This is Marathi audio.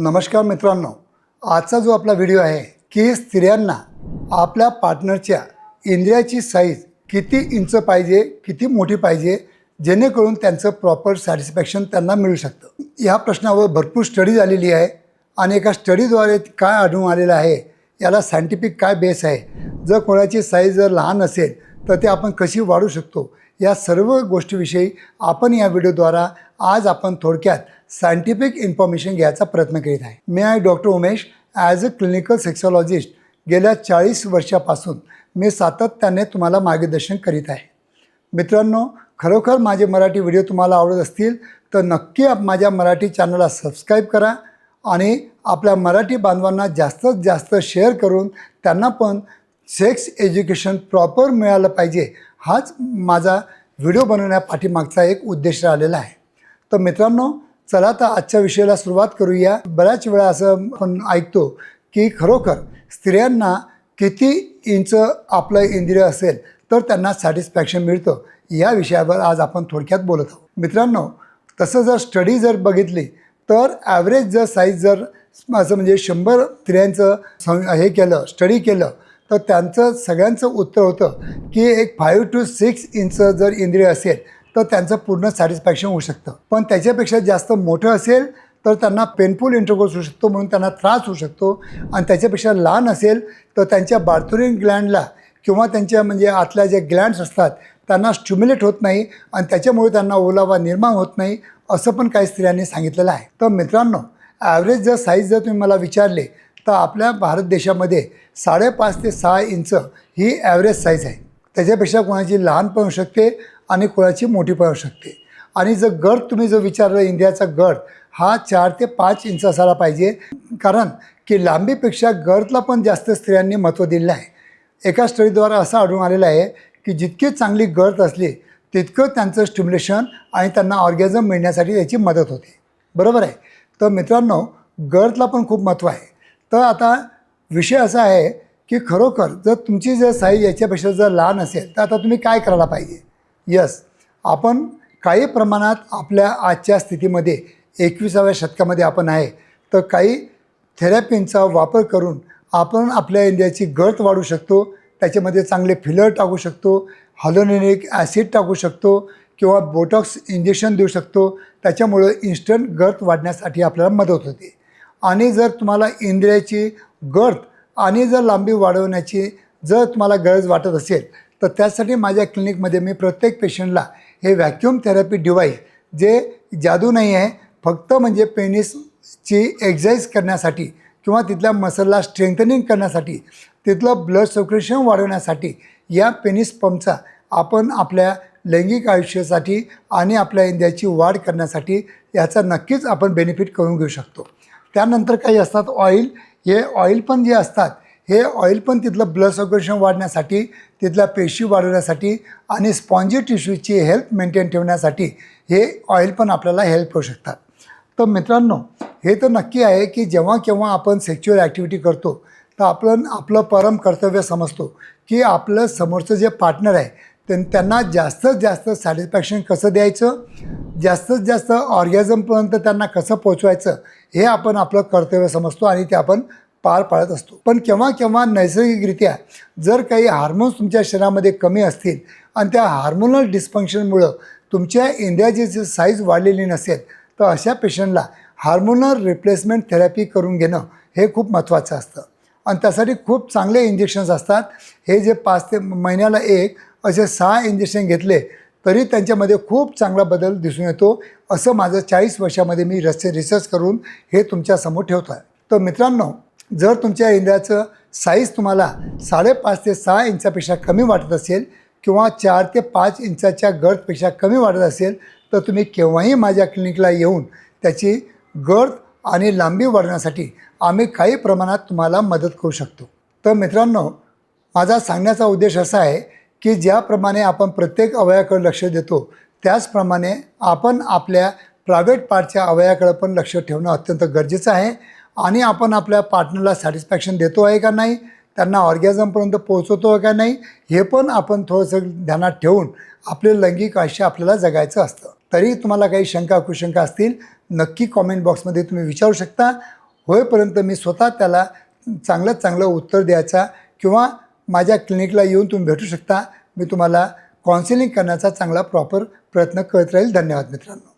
नमस्कार मित्रांनो आजचा जो आपला व्हिडिओ आहे की स्त्रियांना आपल्या पार्टनरच्या इंद्रियाची साईज किती इंच पाहिजे किती मोठी पाहिजे जेणेकरून त्यांचं प्रॉपर सॅटिस्फॅक्शन त्यांना मिळू शकतं. ह्या प्रश्नावर भरपूर स्टडी झालेली आहे आणि एका स्टडीद्वारे काय आढळून आलेलं आहे याला सायंटिफिक काय बेस आहे जर कोणाची साईज जर लहान असेल तर ते आपण कशी वाढू शकतो या सर्व गोष्टीविषयी आपण या व्हिडिओद्वारा आज आपण थोडक्यात सायंटिफिक इन्फॉर्मेशन घ्यायचा प्रयत्न करीत आहे. मी आहे doctor Umesh. As a clinical sexologist गेल्या चाळीस वर्षापासून मी सातत्याने तुम्हाला मार्गदर्शन करीत आहे. मित्रांनो खरोखर माझे मराठी व्हिडिओ तुम्हाला आवडत असतील तर नक्की माझ्या मराठी चॅनलला सबस्क्राईब करा आणि आपल्या मराठी बांधवांना जास्तीत जास्त शेअर करून त्यांना पण सेक्स एज्युकेशन प्रॉपर मिळालं पाहिजे हाच माझा व्हिडिओ बनवण्या पाठीमागचा एक उद्देश राहिलेला आहे. तर मित्रांनो चला तर आजच्या विषयाला सुरुवात करूया. बऱ्याच वेळा असं आपण ऐकतो की खरोखर स्त्रियांना किती इंच आपलं इंद्रिय असेल तर त्यांना सॅटिस्फॅक्शन मिळतं. या विषयावर आज आपण थोडक्यात बोलत आहोत. मित्रांनो तसं जर स्टडी जर बघितली तर ॲव्हरेज जर साईज जर असं म्हणजे शंभर स्त्रियांचं सं हे केलं स्टडी केलं तर त्यांचं सगळ्यांचं उत्तर होतं की एक फाईव्ह टू सिक्स इंच जर इंद्रिय असेल तर त्यांचं पूर्ण सॅटिस्फॅक्शन होऊ शकतं. पण त्याच्यापेक्षा जास्त मोठं असेल तर त्यांना पेनफुल इंटरकोर्स होऊ शकतो म्हणून त्यांना त्रास होऊ शकतो. आणि त्याच्यापेक्षा लहान असेल तर त्यांच्या बार्थोरिन ग्लँडला किंवा त्यांच्या म्हणजे आतल्या जे ग्लँड्स असतात त्यांना स्ट्युम्युलेट होत नाही आणि त्याच्यामुळे त्यांना ओलावा निर्माण होत नाही असं पण काही स्त्रियांनी सांगितलेलं आहे. तर मित्रांनो ॲव्हरेज जर साईज जर तुम्ही मला विचारले तर आपल्या भारत देशामध्ये साडेपाच ते सहा इंच ही ॲव्हरेज साईज आहे. त्याच्यापेक्षा कोणाची लहान पण होऊ शकते आणि कुळाची मोठी पण होऊ शकते आणि जर गट तुम्ही जर विचारलं इंडियाचा गड हा चार ते पाच इंच असायला पाहिजे. कारण की लांबीपेक्षा गर्दला पण जास्त स्त्रियांनी महत्त्व दिलेलं आहे. एका स्टडीद्वारा असं आढळून आलेलं आहे की जितकी चांगली गर्द असली तितकं त्यांचं स्टिम्युलेशन आणि त्यांना ऑर्गॅझम मिळण्यासाठी त्याची मदत होते. बरोबर आहे? तर मित्रांनो गळतला पण खूप महत्त्व आहे. तर आता विषय असा आहे की खरोखर जर तुमची जर साईज याच्यापेक्षा जर लहान असेल तर आता तुम्ही काय करायला पाहिजे? यस आपण काही प्रमाणात आपल्या आजच्या स्थितीमध्ये एकविसाव्या शतकामध्ये आपण आहे तर काही थेरपींचा वापर करून आपण आपल्या इंडियाची गळत वाढू शकतो त्याच्यामध्ये चांगले फिलर टाकू शकतो हॉलोनिक ॲसिड टाकू शकतो किंवा बोटॉक्स इंजेक्शन देऊ शकतो. त्याच्यामुळं इन्स्टंट गर्थ वाढण्यासाठी आपल्याला मदत होते. आणि जर तुम्हाला इंद्रियाची गर्थ आणि जर लांबी वाढवण्याची जर तुम्हाला गरज वाटत असेल तर त्यासाठी माझ्या क्लिनिकमध्ये मी प्रत्येक पेशंटला हे व्हॅक्युम थेरपी डिवाईस जे जादू नाही आहे फक्त म्हणजे पेनिसची एक्झाईज करण्यासाठी किंवा तिथल्या मसलला स्ट्रेंथनिंग करण्यासाठी तिथलं ब्लड सर्क्युलेशन वाढवण्यासाठी या पेनिस पंपचा आपण आपल्या लैंगिक आयुष्यासाठी आणि आपल्या इंद्याची वाढ करण्यासाठी याचा नक्कीच आपण बेनिफिट करून घेऊ शकतो. त्यानंतर काही असतात ऑइल. हे ऑइल पण जे असतात हे ऑइल पण तिथलं ब्लड सर्क्युलेशन वाढण्यासाठी तिथल्या पेशी वाढवण्यासाठी आणि स्पॉन्जी टिश्यूची हेल्थ मेंटेन ठेवण्यासाठी हे ऑइल पण आपल्याला हेल्प करू शकतात. तर मित्रांनो हे तर नक्की आहे की जेव्हा केव्हा आपण सेक्च्युअल ॲक्टिव्हिटी करतो तर आपण आपलं परम कर्तव्य समजतो की आपलं समोरचं जे पार्टनर आहे त्यां त्यांना जास्तीत जास्त सॅटिस्फॅक्शन कसं द्यायचं? जास्तीत जास्त ऑर्गॅझमपर्यंत त्यांना कसं पोचवायचं हे आपण आपलं कर्तव्य समजतो आणि ते आपण पार पाळत असतो. पण केव्हा केव्हा नैसर्गिकरित्या जर काही हार्मोन्स तुमच्या शरीरामध्ये कमी असतील आणि त्या हार्मोनल डिस्फंक्शनमुळं तुमच्या इंडियाची जी साईज वाढलेली नसेल तर अशा पेशंटला हार्मोनल रिप्लेसमेंट थेरपी करून घेणं हे खूप महत्त्वाचं असतं. आणि त्यासाठी खूप चांगले इंजेक्शन्स असतात. हे जे पाच ते महिन्याला एक असे सहा इंजेक्शन घेतले तरी त्यांच्यामध्ये खूप चांगला बदल दिसून येतो. असं माझं चाळीस वर्षामध्ये मी रस्ते रिसर्च करून हे तुमच्यासमोर ठेवतो आहे तर मित्रांनो जर तुमच्या इंद्राचं साईज तुम्हाला साडेपाच ते सहा इंचापेक्षा कमी वाटत असेल किंवा चार ते पाच इंचाच्या गर्दपेक्षा कमी वाटत असेल तर तुम्ही केव्हाही माझ्या क्लिनिकला येऊन त्याची गर्द आणि लांबी वाढण्यासाठी आम्ही काही प्रमाणात तुम्हाला मदत करू शकतो. तर मित्रांनो माझा सांगण्याचा उद्देश असा आहे की ज्याप्रमाणे आपण प्रत्येक अवयाकडे लक्ष देतो त्याचप्रमाणे आपण आपल्या प्रायव्हेट पार्टच्या अवयाकडे पण लक्ष ठेवणं अत्यंत गरजेचं आहे. आणि आपण आपल्या पार्टनरला सॅटिस्फॅक्शन देतो आहे का नाही त्यांना ऑर्गॅझमपर्यंत पोहोचवतो आहे का नाही हे पण आपण थोडंसं ध्यानात ठेवून आपले लैंगिक आयुष्य आपल्याला जगायचं असतं. तरी तुम्हाला काही शंका कुशंका असतील नक्की कॉमेंट बॉक्समध्ये तुम्ही विचारू शकता. होईपर्यंत मी स्वतः त्याला चांगलं चांगलं उत्तर द्यायचा किंवा माझ्या क्लिनिकला येऊन तुम्ही भेटू शकता. मी तुम्हाला काउन्सिलिंग करण्याचा चांगला प्रॉपर प्रयत्न करत राहील. धन्यवाद मित्रांनो.